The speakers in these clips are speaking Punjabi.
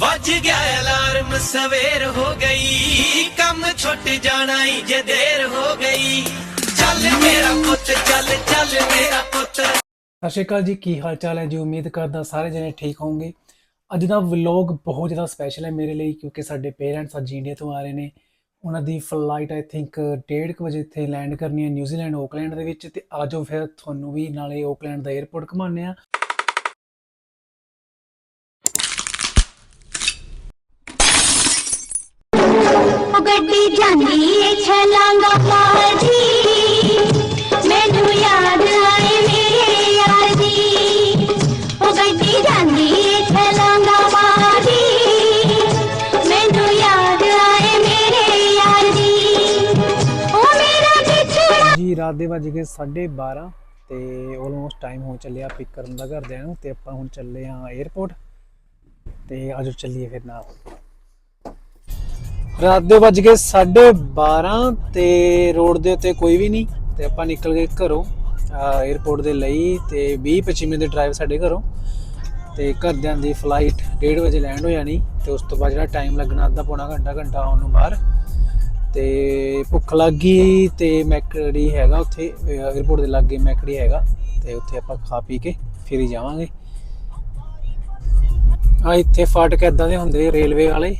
ਵੱਜ ਗਿਆ ਅਲਾਰਮ, ਸਵੇਰ ਹੋ ਗਈ। ਕੰਮ ਛੁੱਟ ਜਾਣਾ ਈ ਜੇ ਦੇਰ ਹੋ ਗਈ। ਚੱਲ ਮੇਰਾ ਪੁੱਤ, ਚੱਲ ਚੱਲ ਮੇਰਾ ਪੁੱਤ। ਸਤਿ ਸ਼੍ਰੀ ਅਕਾਲ ਜੀ, ਕੀ ਹਾਲ ਚਾਲ ਹੈ? ਜੀ, ਉਮੀਦ ਕਰਦਾ ਸਾਰੇ ਜਣੇ ਠੀਕ ਹੋਵੋਗੇ ਅੱਜ ਦਾ ਵਲੌਗ ਬਹੁਤ ਜ਼ਿਆਦਾ ਸਪੈਸ਼ਲ ਹੈ ਮੇਰੇ ਲਈ, ਕਿਉਂਕਿ ਸਾਡੇ ਪੇਰੈਂਟਸ ਅੱਜ ਇੰਡੀਆ ਤੋਂ ਆ ਰਹੇ ਨੇ। ਉਹਨਾਂ ਦੀ ਫਲਾਈਟ ਆਈ ਥਿੰਕ 1:30 ਵਜੇ ਇੱਥੇ ਲੈਂਡ ਕਰਨੀ ਹੈ ਨਿਊਜ਼ੀਲੈਂਡ ਓਕਲੈਂਡ ਦੇ ਵਿੱਚ। ਤੇ ਆਜੋ ਫਿਰ ਤੁਹਾਨੂੰ ਵੀ ਨਾਲੇ ਓਕਲੈਂਡ ਦਾ 에ਅਰਪੋਰਟ ਘੁਮਾਉਂਦੇ ਆ ਉਹ ਗੱਡੀ ਜਾਂਦੀ ਏ, ਛਲਾਂਗਾ ਮਾਰਦੀ ਮੈਨੂੰ ਯਾਦ ਆਏ ਮੇਰੇ ਯਾਰ ਦੀ ਉਹ ਗੱਡੀ ਜਾਂਦੀ ਏ, ਛਲਾਂਗਾ ਮਾਰਦੀ ਮੈਨੂੰ ਯਾਦ ਆਏ ਮੇਰੇ ਯਾਰ ਦੀ ਉਹ ਮੇਰਾ ਵਿਛੜਾ ਜੀ, ਰਾਤ ਦੇ ਵੱਜ ਗਏ 12:30 ਤੇ ਆਲਮੋਸਟ ਟਾਈਮ ਹੋ ਚੱਲਿਆ ਪਿਕ ਕਰਨ ਦਾ ਘਰਦਿਆਂ ਨੂੰ ਤੇ ਆਪਾਂ ਹੁਣ ਚੱਲੇ ਆ 에ਅਰਪੋਰਟ ਤੇ ਆਜੋ ਚੱਲੀਏ ਫਿਰ ਨਾਲ। ਰਾਤ ਦੇ ਵੱਜ ਗਏ 12:30 ਤੇ ਰੋਡ ਦੇ ਉੱਤੇ ਕੋਈ ਵੀ ਨਹੀਂ ਤੇ ਆਪਾਂ ਨਿਕਲ ਗਏ ਘਰੋਂ 에ਅਰਪੋਰਟ ਦੇ ਲਈ ਤੇ 20-25 ਮਿੰਟ ਦੇ ਡਰਾਈਵ ਸਾਡੇ ਘਰੋਂ ਤੇ ਘਰਦਿਆਂ ਦੀ ਫਲਾਈਟ 1:30 ਵਜੇ ਲੈਂਡ ਹੋ ਜਾਣੀ ਤੇ ਉਸ ਤੋਂ ਬਾਅਦ ਜਿਹੜਾ ਟਾਈਮ ਲੱਗਣਾ ਅੱਧਾ ਪੌਣਾ ਘੰਟਾ ਘੰਟਾ ਆਉਣ ਨੂੰ ਬਾਹਰ ਤੇ ਭੁੱਖ ਲੱਗ ਗਈ ਤੇ ਮੈਕੜੀ ਹੈਗਾ ਉੱਥੇ 에ਅਰਪੋਰਟ ਦੇ ਲਾਗੇ ਮੈਕੜੀ ਹੈਗਾ ਤੇ ਉੱਥੇ ਆਪਾਂ ਖਾ ਪੀ ਕੇ ਫਿਰ ਹੀ ਜਾਵਾਂਗੇ। ਆ ਇੱਥੇ ਫਾਟਕ ਇਦਾਂ ਦੇ ਹੁੰਦੇ ਰੇਲਵੇ ਵਾਲੇ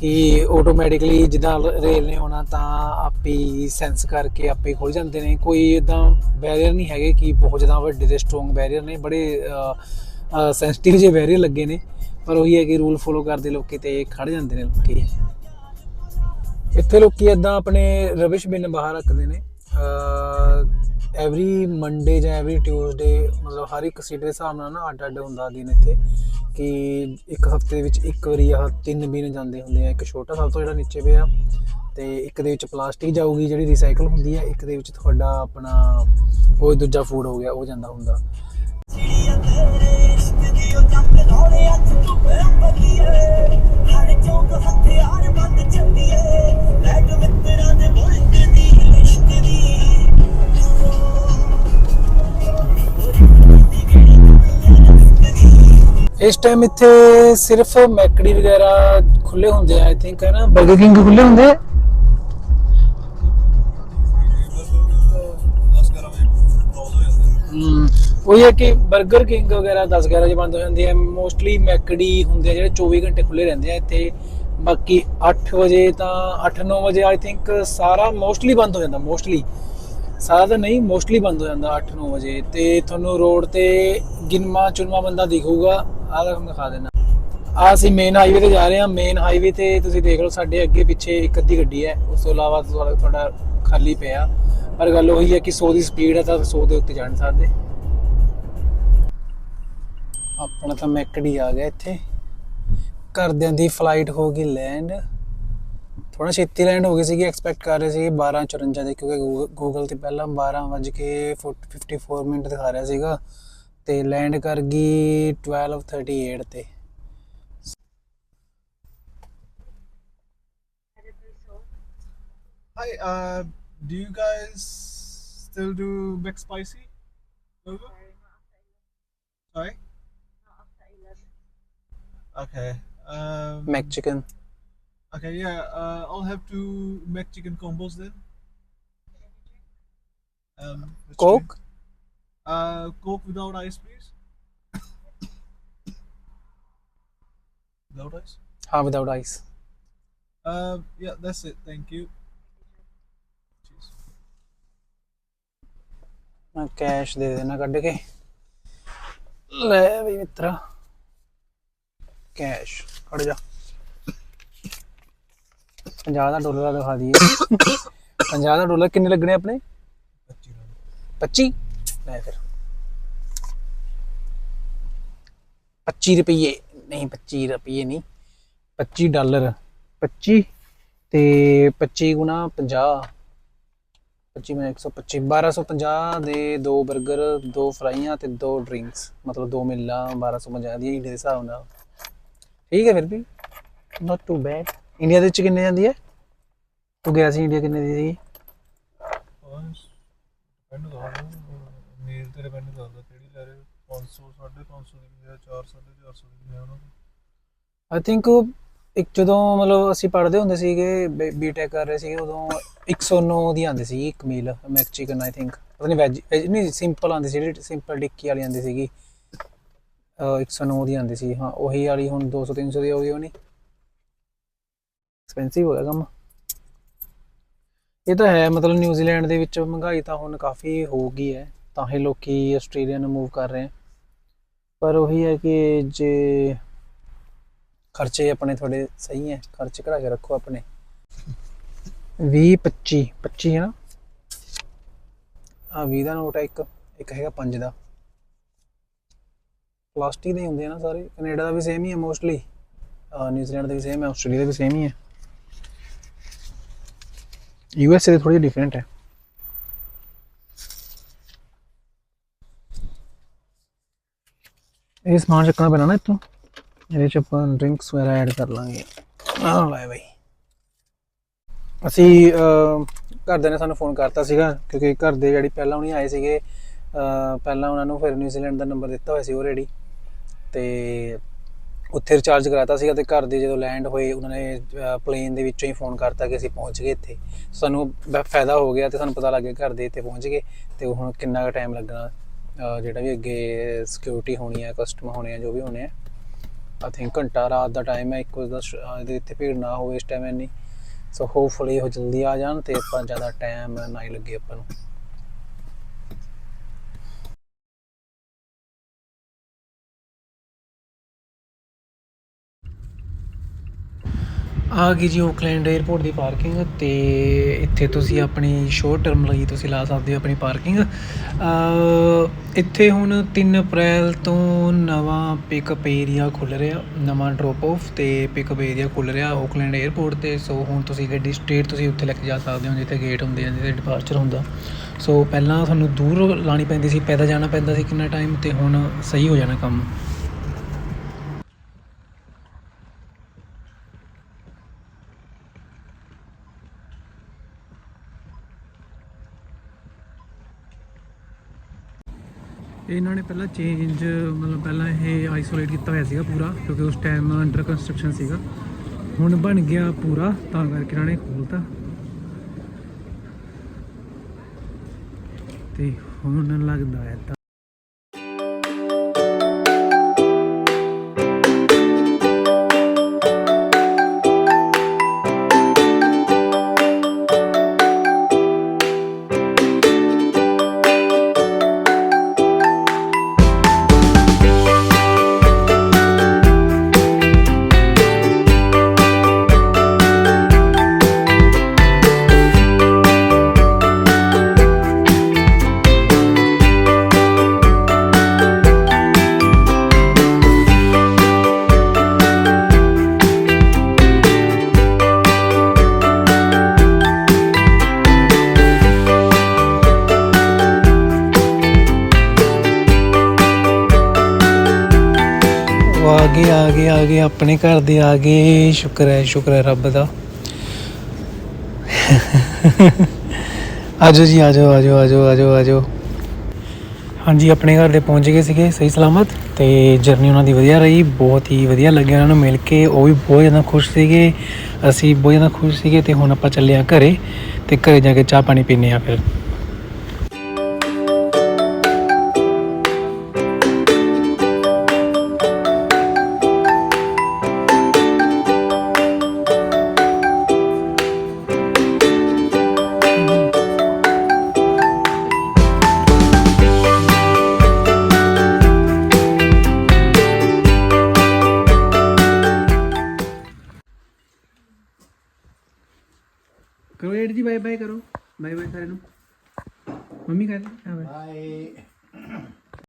ਕਿ ਆਟੋਮੈਟਿਕਲੀ ਜਿੱਦਾਂ ਰੇਲ ਨੇ ਆਉਣਾ ਤਾਂ ਆਪੇ ਹੀ ਸੈਂਸ ਕਰਕੇ ਆਪੇ ਖੁੱਲ ਜਾਂਦੇ ਨੇ। ਕੋਈ ਇਦਾਂ ਬੈਰੀਅਰ ਨਹੀਂ ਹੈਗੇ ਕਿ ਬਹੁਤ ਜ਼ਿਆਦਾ ਵੱਡੇ ਤੇ ਸਟਰੋਂਗ ਬੈਰੀਅਰ ਨੇ, ਬੜੇ ਸੈਂਸਿਟਿਵ ਜਿਹੇ ਬੈਰੀਅਰ ਲੱਗੇ ਨੇ। ਪਰ ਉਹੀ ਹੈ ਕਿ ਰੂਲ ਫੋਲੋ ਕਰਦੇ ਲੋਕੀ ਤੇ ਖੜ ਜਾਂਦੇ ਨੇ ਲੋਕੀ। ਇੱਥੇ ਲੋਕੀ ਇਦਾਂ ਆਪਣੇ ਰਵਿਸ਼ ਬਿਨ ਬਾਹਰ ਰੱਖਦੇ ਨੇ। ਐਵਰੀ ਮੰਡੇ ਜਾਂ ਐਵਰੀ ਟਿਊਜ਼ਡੇ ਮਤਲਬ ਹਰ ਇੱਕ ਸਿਟੀ ਦੇ ਹਿਸਾਬ ਨਾਲ ਨਾ ਅੱਡ ਅੱਡ ਹੁੰਦਾ ਦਿਨ ਇੱਥੇ। ਕਿ ਇੱਕ ਹਫ਼ਤੇ ਦੇ ਵਿੱਚ ਇੱਕ ਵਾਰੀ ਆਹ ਤਿੰਨ ਬਿਨ ਜਾਂਦੇ ਹੁੰਦੇ ਆ, ਇੱਕ ਛੋਟਾ ਸਭ ਤੋਂ ਜਿਹੜਾ ਨੀਚੇ ਪਿਆ ਤੇ ਇੱਕ ਦੇ ਵਿੱਚ ਪਲਾਸਟਿਕ ਜਾਊਗੀ ਜਿਹੜੀ ਰੀਸਾਈਕਲ ਹੁੰਦੀ ਹੈ ਇੱਕ ਦੇ ਵਿੱਚ ਤੁਹਾਡਾ ਆਪਣਾ ਉਹ ਦੂਜਾ ਫੂਡ ਹੋ ਗਿਆ, ਉਹ ਜਾਂਦਾ ਹੁੰਦਾ। ਇਸ ਟਾਈਮ ਇੱਥੇ ਸਿਰਫ ਮੈਕੜੀ ਵਗੈਰਾ ਖੁੱਲੇ ਹੁੰਦੇ ਆ ਆਈ ਥਿੰਕ ਹੈ ਨਾ? 버ਗਰ ਕਿੰਗ ਖੁੱਲੇ ਹੁੰਦੇ ਆ? ਉਹੀ ਹੈ ਕਿ 버ਗਰ ਕਿੰਗ ਵਗੈਰਾ 10 11 ਵਜੇ ਬੰਦ ਹੋ ਜਾਂਦੇ ਆ ਮੋਸਟਲੀ ਮੈਕਡੀ ਹੁੰਦੇ ਆ, ਜਿਹੜੇ 24 ਘੰਟੇ ਖੁੱਲੇ ਰਹਿੰਦੇ ਆ ਇੱਥੇ। ਬਾਕੀ 8 ਵਜੇ ਤਾਂ 8 9 ਵਜੇ ਆਈ ਥਿੰਕ ਸਾਰਾ ਮੋਸਟਲੀ ਬੰਦ ਹੋ ਜਾਂਦਾ ਮੋਸਟਲੀ ਸਾਰਾ ਤਾਂ ਨਹੀਂ ਮੋਸਟਲੀ ਬੰਦ ਹੋ ਜਾਂਦਾ 8 9 ਵਜੇ। ਤੇ ਤੁਹਾਨੂੰ ਰੋਡ ਤੇ ਗਿਨਮਾ ਚੁਨਮਾ ਬੰਦਾ ਦਿਖੂਗਾ। ਆਹ ਤੁਹਾਨੂੰ ਦਿਖਾ ਦਿੰਦਾ। ਆ ਅਸੀਂ ਮੇਨ ਹਾਈਵੇ ਤੇ ਜਾ ਰਹੇ ਹਾਂ। ਮੇਨ ਹਾਈਵੇ ਤੇ ਤੁਸੀਂ ਦੇਖ ਲਓ, ਸਾਡੇ ਅੱਗੇ ਪਿੱਛੇ ਇੱਕ ਅੱਧੀ ਗੱਡੀ ਹੈ। ਉਸ ਤੋਂ ਇਲਾਵਾ ਤੁਹਾਡਾ ਖਾਲੀ ਪਿਆ। ਪਰ ਗੱਲ ਉਹੀ ਹੈ ਕਿ 100 ਦੀ ਸਪੀਡ ਹੈ ਤਾਂ 100 ਦੇ ਉੱਤੇ ਜਾ ਸਕਦੇ। ਆਪਣਾ ਤਾਂ ਮੈਕਡੀ ਆ ਗਿਆ ਇੱਥੇ। ਘਰਦਿਆਂ ਦੀ ਫਲਾਈਟ ਹੋ ਗਈ ਲੈਂਡ ਥੋੜਾ ਛੇਤੀ ਲੈਂਡ ਹੋ ਗਈ ਸੀਗੀ। ਐਕਸਪੈਕਟ ਕਰ ਰਹੇ ਸੀ 12:54 ਦੇ, ਕਿਉਂਕਿ ਗੂਗਲ ਤੇ ਪਹਿਲਾਂ 12 ਵਜ ਕੇ 54 ਮਿੰਟ ਦਿਖਾ ਰਿਹਾ ਸੀਗਾ। ਤੇ ਲੈਂਡ ਕਰ ਗਈ 12:38 ਤੇ Hi, uh, do you guys still do McSpicy burger? Sorry? Okay. Um, chicken Okay, yeah, uh, I'll have two Mac chicken combos then. Um, drink? Uh, Coke without ice, please. without ice? ਹਾਂ without ice Uh, yeah, that's it. Thank you. Cheers. ਮੈਂ ਕੈਸ਼ ਦੇ ਦੇਣਾ ਕੱਢ ਕੇ ਲੈ ਵੀ ਮਿੱਤਰਾ ਕੈਸ਼ ਖੜ ਜਾ 50 ਦਾ ਡਾਲਰ ਦਿਖਾ ਦਈਏ 50 ਦਾ ਡਾਲਰ ਕਿੰਨੇ ਲੱਗਣੇ ਆਪਣੇ 25 ਲੈ ਫਿਰ। 25 ਰੁਪਏ ਨਹੀਂ 25 ਰੁਪਏ ਨਹੀਂ 25 ਡਾਲਰ 25 ਤੇ 25 ਗੁਣਾ 50 25 ਮੈਂ 125 1250 ਦੇ ਦੋ 버ਗਰ ਦੋ ਫਰਾਈਆਂ ਤੇ ਦੋ ਡਰਿੰਕਸ ਮਤਲਬ ਦੋ ਮਿਲਾਂ 1250 ਦੀ ਇੰਡੀਆ ਦੇ ਹਿਸਾਬ ਨਾਲ। ਠੀਕ ਹੈ ਫਿਰ ਵੀ? ਨਾਟ ਟੂ ਬੈਡ ਇੰਡੀਆ ਦੇ ਵਿੱਚ ਕਿੰਨੇ ਜਾਂਦੀ ਹੈ? ਤੂੰ ਗਿਆ ਸੀ ਇੰਡੀਆ ਕਿੰਨੇ ਦੀ ਸੀ ਬਸ ਡਿਪੈਂਡ ਕਰਦਾ ਮੇਲ ਤੇ ਡਿਪੈਂਡ ਕਰਦਾ ਕਿਹੜੀ ਲੈ ਰਹੇ ਹੋ? 500 550 ਦੀ ਹੈ 4 450 ਦੀ ਹੈ ਉਹਨਾਂ ਦੀ। ਆਈ ਥਿੰਕ ਇੱਕ ਜਦੋਂ ਮਤਲਬ ਅਸੀਂ ਪੜ੍ਹਦੇ ਹੁੰਦੇ ਸੀਗੇ ਬੀਟੈਕ ਕਰ ਰਹੇ ਸੀਗੇ, ਉਦੋਂ 109 ਦੀ ਆਉਂਦੀ ਸੀ ਇੱਕ ਮੀਲ ਮੈਕ ਚਿਕਨ ਆਈ ਥਿੰਕ ਪਤਾ ਨਹੀਂ ਵੈਜ ਨਹੀਂ ਸਿੰਪਲ ਆਉਂਦੀ ਸੀ ਜਿਹੜੀ ਸਿੰਪਲ ਟਿੱਕੀ ਵਾਲੀ ਆਉਂਦੀ ਸੀਗੀ। ਅਹ 109 ਦੀ ਆਉਂਦੀ ਸੀ, ਹਾਂ, ਉਹੀ ਵਾਲੀ ਹੁਣ 200 300 ਦੀ ਹੋ ਗਈ ਹੋਣੀ। ਐਕਸਪੈਂਸਿਵ ਹੋ ਗਿਆ ਕੰਮ। ਇਹ ਤਾਂ ਹੈ, ਮਤਲਬ ਨਿਊਜ਼ੀਲੈਂਡ ਦੇ ਵਿੱਚ ਮਹਿੰਗਾਈ ਤਾਂ ਹੁਣ ਕਾਫੀ ਹੋ ਗਈ ਹੈ। ਤਾਂ ਹੀ ਲੋਕੀ ਆਸਟ੍ਰੇਲੀਆ ਨੂੰ ਮੂਵ ਕਰ ਰਹੇ ਹੈ ਪਰ ਉਹੀ ਹੈ ਕਿ ਜੇ ਖਰਚੇ ਆਪਣੇ ਥੋੜੇ ਸਹੀ ਹੈ, ਖਰਚ ਘਟਾ ਕੇ ਰੱਖੋ ਆਪਣੇ। 20 25 25 ਹੈ ਨਾ? ਆ 20 ਦਾ ਨੋਟ ਹੈ ਇੱਕ ਇੱਕ ਹੈਗਾ 5 ਦਾ। ਪਲਾਸਟਿਕ ਦੇ ਹੁੰਦੇ ਆ ਨਾ ਸਾਰੇ। ਕੈਨੇਡਾ ਦਾ ਵੀ ਸੇਮ ਹੀ ਹੈ ਮੋਸਟਲੀ ਨਿਊਜ਼ੀਲੈਂਡ ਦਾ ਵੀ ਸੇਮ ਹੈ ਆਸਟ੍ਰੇਲੀਆ ਦਾ ਵੀ ਸੇਮ ਹੀ ਹੈ। ਯੂ ਐਸ ਏ ਥੋੜੀ ਡਿਫਰੈਂਟ ਹੈ। ਇਹ ਸਮਾਨ ਚੱਕਣਾ ਪੈਣਾ ਨਾ ਇੱਥੋਂ। ਇਹਦੇ ਚ ਆਪਾਂ ਡਰਿੰਕਸ ਵਗੈਰਾ ਐਡ ਕਰ ਲਾਂਗੇ। ਆਹ ਲੈ ਬਾਈ। ਅਸੀਂ ਘਰਦਿਆਂ ਨੇ ਸਾਨੂੰ ਫੋਨ ਕਰਤਾ ਸੀਗਾ, ਕਿਉਂਕਿ ਘਰ ਦੇ ਜਿਹੜੀ ਪਹਿਲਾਂ ਉਹਨੀ ਆਏ ਸੀਗੇ ਪਹਿਲਾਂ ਉਹਨਾਂ ਨੂੰ ਫਿਰ ਨਿਊਜ਼ੀਲੈਂਡ ਦਾ ਨੰਬਰ ਦਿੱਤਾ ਹੋਇਆ ਸੀ ਆਲਰੇਡੀ ਤੇ ਉੱਥੇ ਰਿਚਾਰਜ ਕਰਾਤਾ ਸੀਗਾ ਤੇ ਘਰ ਦੇ ਜਦੋਂ ਲੈਂਡ ਹੋਏ, ਉਹਨਾਂ ਨੇ ਪਲੇਨ ਦੇ ਵਿੱਚੋਂ ਹੀ ਫੋਨ ਕਰਤਾ ਕਿ ਅਸੀਂ ਪਹੁੰਚ ਗਏ ਇੱਥੇ। ਸਾਨੂੰ ਬ- ਫਾਇਦਾ ਹੋ ਗਿਆ ਤੇ ਸਾਨੂੰ ਪਤਾ ਲੱਗ ਗਿਆ ਘਰ ਦੇ ਇੱਥੇ ਪਹੁੰਚ ਗਏ, ਤੇ ਹੁਣ ਕਿੰਨਾ ਕੁ ਟਾਈਮ ਲੱਗਣਾ। ਜਿਹੜਾ ਵੀ ਅੱਗੇ ਸਿਕਿਉਰਿਟੀ ਹੋਣੀ ਹੈ ਕਸਟਮ ਹੋਣੇ ਆ, ਜੋ ਵੀ ਹੋਣੇ ਆ ਆਈ ਥਿੰਕ ਘੰਟਾ ਰਾਤ ਦਾ ਟਾਈਮ ਹੈ ਇੱਕ ਵਜੇ ਦਾ ਇਹਦੇ ਇੱਥੇ ਭੀੜ ਨਾ ਹੋਵੇ ਇਸ ਟਾਈਮ ਇੰਨੀ। ਸੋ ਹੋਪਫੁਲੀ ਉਹ ਜਲਦੀ ਆ ਜਾਣ ਤੇ ਆਪਾਂ ਜ਼ਿਆਦਾ ਟਾਈਮ ਨਾ ਹੀ ਲੱਗੇ ਆਪਾਂ ਨੂੰ। ਆ ਗਈ ਜੀ ਓਕਲੈਂਡ 에ਅਰਪੋਰਟ ਦੀ ਪਾਰਕਿੰਗ ਤੇ ਇੱਥੇ ਤੁਸੀਂ ਆਪਣੀ ਸ਼ੋਰਟ ਟਰਮ ਲਈ ਤੁਸੀਂ ਲਾ ਸਕਦੇ ਹੋ ਆਪਣੀ ਪਾਰਕਿੰਗ। ਇੱਥੇ ਹੁਣ 3 ਅਪ੍ਰੈਲ ਤੋਂ ਨਵਾਂ ਪਿਕਅਪ ਏਰੀਆ ਖੁੱਲ ਰਿਹਾ, ਨਵਾਂ ਡ੍ਰੌਪ ਆਫ ਤੇ ਪਿਕਅਪ ਏਰੀਆ ਖੁੱਲ ਰਿਹਾ ਓਕਲੈਂਡ 에ਅਰਪੋਰਟ ਤੇ। ਸੋ ਹੁਣ ਤੁਸੀਂ ਗੱਡੀ ਸਟੇਟ ਤੁਸੀਂ ਉੱਥੇ ਲੈ ਕੇ ਜਾ ਸਕਦੇ ਹੋ ਜਿੱਥੇ ਗੇਟ ਹੁੰਦੇ ਆ, ਜਿੱਥੇ ਡਿਪਾਰਚਰ ਹੁੰਦਾ। ਸੋ ਪਹਿਲਾਂ ਤੁਹਾਨੂੰ ਦੂਰ ਲਾਣੀ ਪੈਂਦੀ ਸੀ, ਪੈਦਲ ਜਾਣਾ ਪੈਂਦਾ ਸੀ ਕਿੰਨਾ ਟਾਈਮ ਤੇ ਹੁਣ ਸਹੀ ਹੋ ਜਾਣਾ ਕੰਮ। ਇਹਨਾਂ ਨੇ ਪਹਿਲਾਂ ਚੇਂਜ ਮਤਲਬ ਪਹਿਲਾਂ ਇਹ ਆਈਸੋਲੇਟ ਕੀਤਾ ਹੋਇਆ ਸੀਗਾ ਪੂਰਾ, ਕਿਉਂਕਿ ਉਸ ਟਾਈਮ ਅੰਡਰ ਕੰਸਟਰਕਸ਼ਨ ਸੀਗਾ। ਹੁਣ ਬਣ ਗਿਆ ਪੂਰਾ, ਤਾਂ ਕਰਕੇ ਇਹਨਾਂ ਨੇ ਖੋਲਤਾ। ਤੇ ਹੁਣ ਲੱਗਦਾ ਹੈ ਗਏ ਆ ਗਏ ਆਪਣੇ ਘਰ ਦੇ ਆ ਗਏ ਸ਼ੁਕਰ ਹੈ ਸ਼ੁਕਰ ਹੈ ਰੱਬ ਦਾ। ਆਜੋ ਜੀ, ਆਜੋ ਆਜੋ ਆਜੋ ਆਜੋ ਆਜੋ। ਹਾਂਜੀ, ਆਪਣੇ ਘਰ ਦੇ ਪਹੁੰਚ ਗਏ ਸੀਗੇ, ਸਹੀ ਸਲਾਮਤ। ਤੇ ਜਰਨੀ ਉਹਨਾਂ ਦੀ ਵਧੀਆ ਰਹੀ, ਬਹੁਤ ਹੀ ਵਧੀਆ ਲੱਗਿਆ ਉਹਨਾਂ ਨੂੰ ਮਿਲ ਕੇ। ਉਹ ਵੀ ਬਹੁਤ ਜ਼ਿਆਦਾ ਖੁਸ਼ ਸੀਗੇ। ਅਸੀਂ ਬਹੁਤ ਜ਼ਿਆਦਾ ਖੁਸ਼ ਸੀਗੇ ਤੇ ਹੁਣ ਆਪਾਂ ਚੱਲੇ ਆ ਘਰੇ ਤੇ ਘਰੇ ਜਾ ਕੇ ਚਾਹ ਪਾਣੀ ਪੀਨੇ ਆ ਫਿਰ। ਜੀ ਬਾਏ ਬਾਏ ਕਰੋ। ਬਾਏ ਬਾਏ ਸਾਰਿਆਂ ਨੂੰ। ਮੰਮੀ ਕਹਿੰਦੇ ਬਾਏ